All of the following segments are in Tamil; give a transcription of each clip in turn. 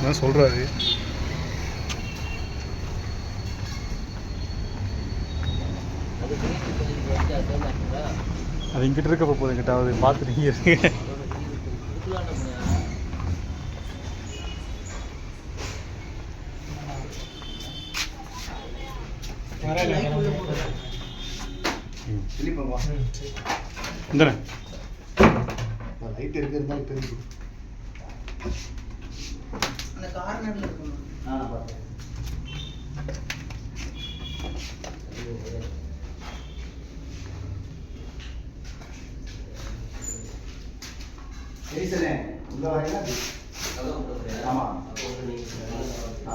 தான் சொல்கிறாரு அது இங்கிட்ட இருக்க போகுது எங்கிட்டாவது பார்த்துட்டு இங்கே இருக்கு இந்தண்ணே லைட் இருக்கிறது தெரிஞ்சு அந்த கார்னர்ல இருக்கணும். ஆ பார்த்தேன் சரிசனே உள்ள வரீங்களா ஆமா. ஆ.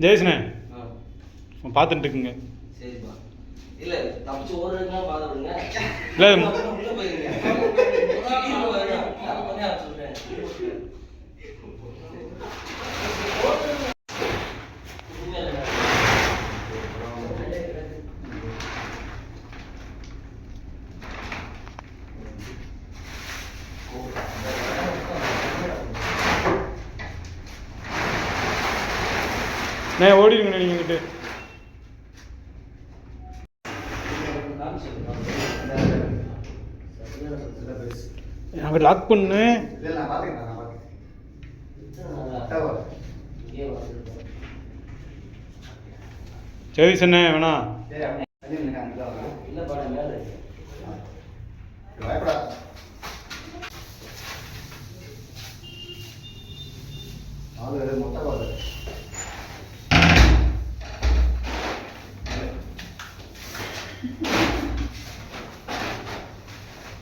ஜெயசனே பார்த்துட்டு இருக்குங்க இல்ல நான் ஓடிடுங்கண்ணே நீங்கள் இங்கிட்டு. அங்கே லாக் பண்ணு. வந்துருக்கோம். ஜெயசண்ணே வேணா. சரி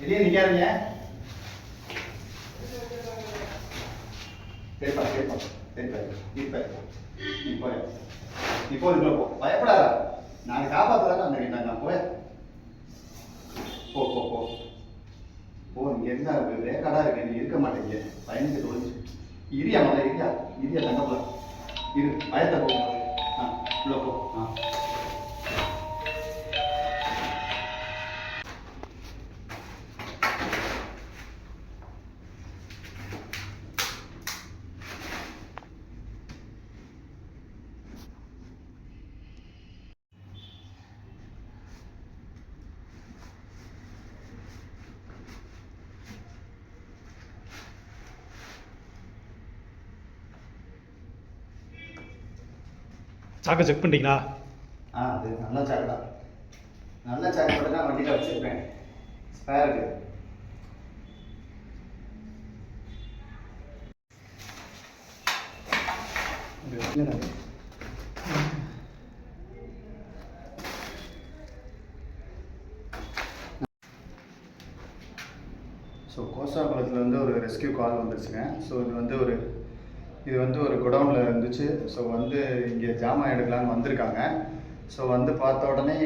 வெளியே நிக்காதீங்க. சரிப்பா சரிப்பா சரிப்பா இப்போ இப்போ இப்போ நீ போ இதுல போ பயப்படாத. நான் காப்பாத்துறேன் அந்த கிட்ட நான் போய் போ போ போ. போ நீங்க இருந்தா ரேக்காடா இருக்கு. நீ இருக்க மாட்டேங்க பயந்துட்டு தொலைஞ்சு இரியா மலை இரியா இரியா தங்கப்பல இரு. பயத்தை போ. ஆ உள்ள போ. ஆ. சாக்கை செக் பண்ணிட்டீங்களா? ஆ அது நல்ல சாக்கு தான். நல்ல சாக்கு மட்டும் தான் வண்டியில் வச்சிருப்பேன். ஸ்பேருக்கு ஸோ கோசாகுளத்தில் வந்து ஒரு ரெஸ்கியூ கால் வந்துருச்சுங்க. ஸோ இது வந்து ஒரு இது வந்து ஒரு குடவுனில் இருந்துச்சு. ஸோ வந்து இங்கே ஜாமான் எடுக்கலான்னு வந்திருக்காங்க. ஸோ வந்து பார்த்த உடனே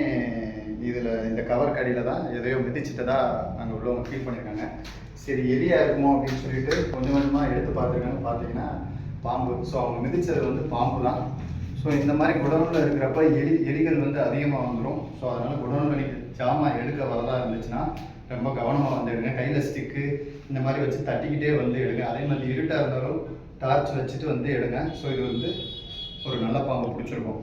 இதில் இந்த கவர் கடியில் தான் எதையோ மிதிச்சிட்டதா அங்கே உள்ளவங்க ஃபீல் பண்ணியிருக்காங்க சரி எலியாக இருக்குமோ அப்படின்னு சொல்லிட்டு கொஞ்சம் கொஞ்சமாக எடுத்து பார்த்துருக்காங்க. பார்த்தீங்கன்னா பாம்பு. ஸோ அவங்க மிதித்தது வந்து பாம்பு தான் ஸோ இந்த மாதிரி குடவுனில் இருக்கிறப்ப எலி எலிகள் வந்து அதிகமாக வந்துடும் ஸோ அதனால் குடவுனில் நீங்கள் ஜாமான் எடுக்க வரதா இருந்துச்சுன்னா ரொம்ப கவனமாக வந்து எடுங்க. கையில் ஸ்டிக்கு இந்த மாதிரி வச்சு தட்டிக்கிட்டே வந்து எடுங்க. அதே மாதிரி இருட்டாக இருந்தாலும் டார்ச் வச்சுட்டு வந்து எடுங்க. ஸோ இது வந்து ஒரு நல்ல பாம்பு பிடிச்சிருக்கும்.